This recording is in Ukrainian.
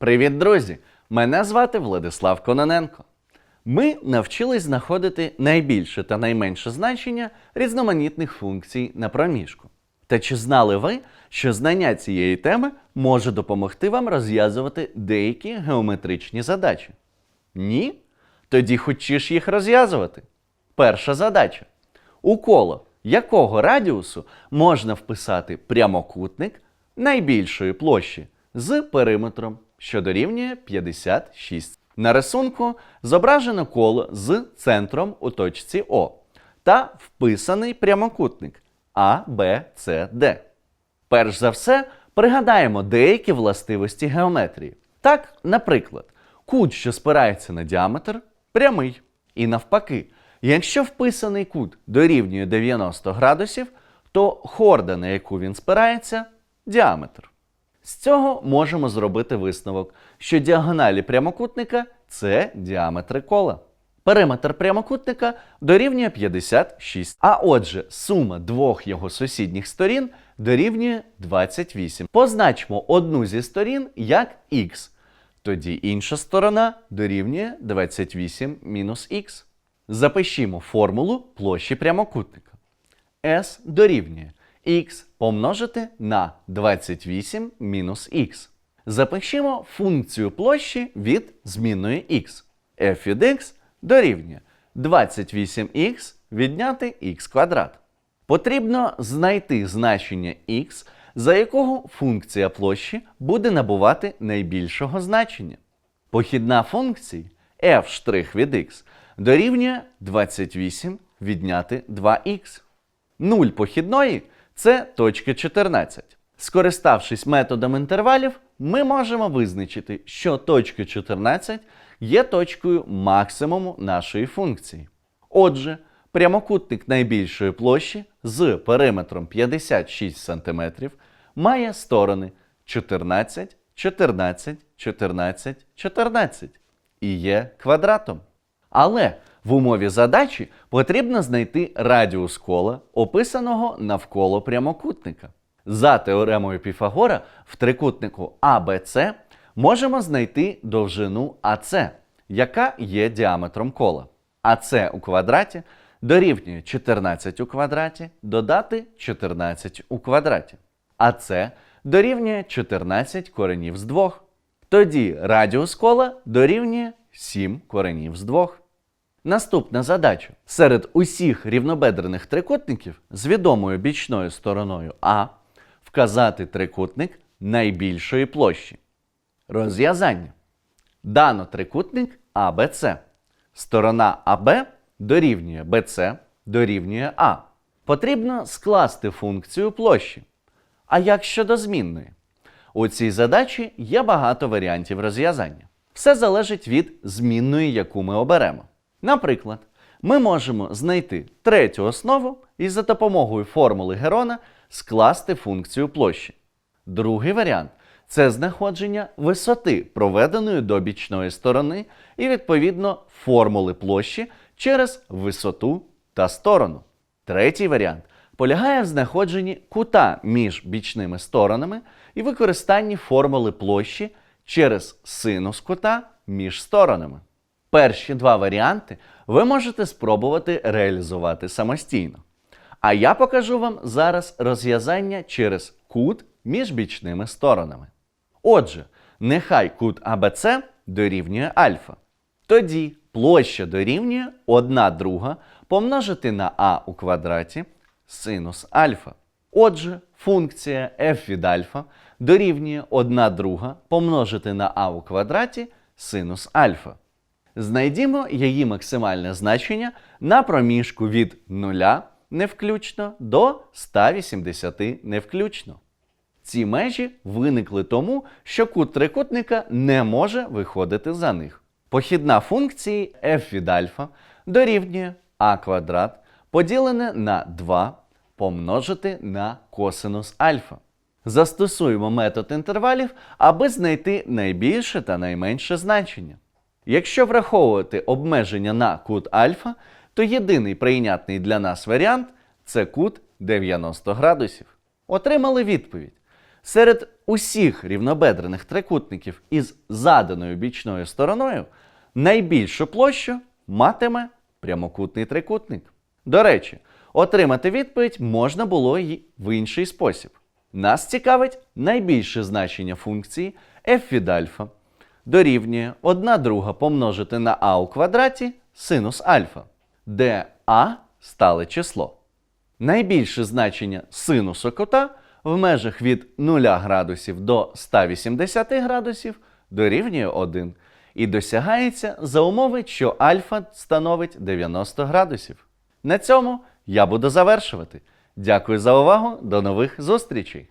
Привіт, друзі! Мене звати Владислав Кононенко. Ми навчились знаходити найбільше та найменше значення різноманітних функцій на проміжку. Та чи знали ви, що знання цієї теми може допомогти вам розв'язувати деякі геометричні задачі? Ні? Тоді хочеш їх розв'язувати. Перша задача. У коло якого радіусу можна вписати прямокутник найбільшої площі з периметром, що дорівнює 56. На рисунку зображено коло з центром у точці О та вписаний прямокутник А, Б, С, Д. Перш за все, пригадаємо деякі властивості геометрії. Так, наприклад, кут, що спирається на діаметр, прямий. І навпаки, якщо вписаний кут дорівнює 90 градусів, то хорда, на яку він спирається, діаметр. З цього можемо зробити висновок, що діагоналі прямокутника це діаметри кола. Периметр прямокутника дорівнює 56. А отже, сума двох його сусідніх сторін дорівнює 28. Позначмо одну зі сторін як х. Тоді інша сторона дорівнює 28 мінус х. Запишімо формулу площі прямокутника. S дорівнює x помножити на 28 мінус х. Запишімо функцію площі від змінної x. f від x дорівнює 28х відняти х квадрат. Потрібно знайти значення x, за якого функція площі буде набувати найбільшого значення. Похідна функції f' від x дорівнює 28 відняти 2х. Нуль похідної це точка 14. Скориставшись методом інтервалів, ми можемо визначити, що точка 14 є точкою максимуму нашої функції. Отже, прямокутник найбільшої площі з периметром 56 см має сторони 14, 14, 14, 14 і є квадратом. Але в умові задачі потрібно знайти радіус кола, описаного навколо прямокутника. За теоремою Піфагора в трикутнику ABC можемо знайти довжину АС, яка є діаметром кола. АС у квадраті дорівнює 14 у квадраті додати 14 у квадраті. АС дорівнює 14 коренів з 2. Тоді радіус кола дорівнює 7 коренів з 2. Наступна задача. Серед усіх рівнобедрених трикутників з відомою бічною стороною А вказати трикутник найбільшої площі. Розв'язання. Дано трикутник АБЦ. Сторона АБ дорівнює БЦ дорівнює А. Потрібно скласти функцію площі. А як щодо змінної? У цій задачі є багато варіантів розв'язання. Все залежить від змінної, яку ми оберемо. Наприклад, ми можемо знайти третю основу і за допомогою формули Герона скласти функцію площі. Другий варіант це знаходження висоти, проведеної до бічної сторони, і відповідно формули площі через висоту та сторону. Третій варіант полягає в знаходженні кута між бічними сторонами і використанні формули площі через синус кута між сторонами. Перші два варіанти ви можете спробувати реалізувати самостійно. А я покажу вам зараз розв'язання через кут між бічними сторонами. Отже, нехай кут АБЦ дорівнює альфа. Тоді площа дорівнює 1 друга помножити на а у квадраті синус альфа. Отже, функція f від альфа дорівнює 1 друга помножити на а у квадраті синус альфа. Знайдімо її максимальне значення на проміжку від 0 не включно до 180 не включно. Ці межі виникли тому, що кут трикутника не може виходити за них. Похідна функції f від альфа дорівнює а квадрат поділене на 2 помножити на косинус альфа. Застосуємо метод інтервалів, аби знайти найбільше та найменше значення. Якщо враховувати обмеження на кут альфа, то єдиний прийнятний для нас варіант це кут 90 градусів. Отримали відповідь. Серед усіх рівнобедрених трикутників із заданою бічною стороною найбільшу площу матиме прямокутний трикутник. До речі, отримати відповідь можна було й в інший спосіб. Нас цікавить найбільше значення функції f від альфа дорівнює 1 друга помножити на а у квадраті синус альфа, де а стале число. Найбільше значення синусу кота в межах від 0 градусів до 180 градусів дорівнює 1 і досягається за умови, що альфа становить 90 градусів. На цьому я буду завершувати. Дякую за увагу. До нових зустрічей!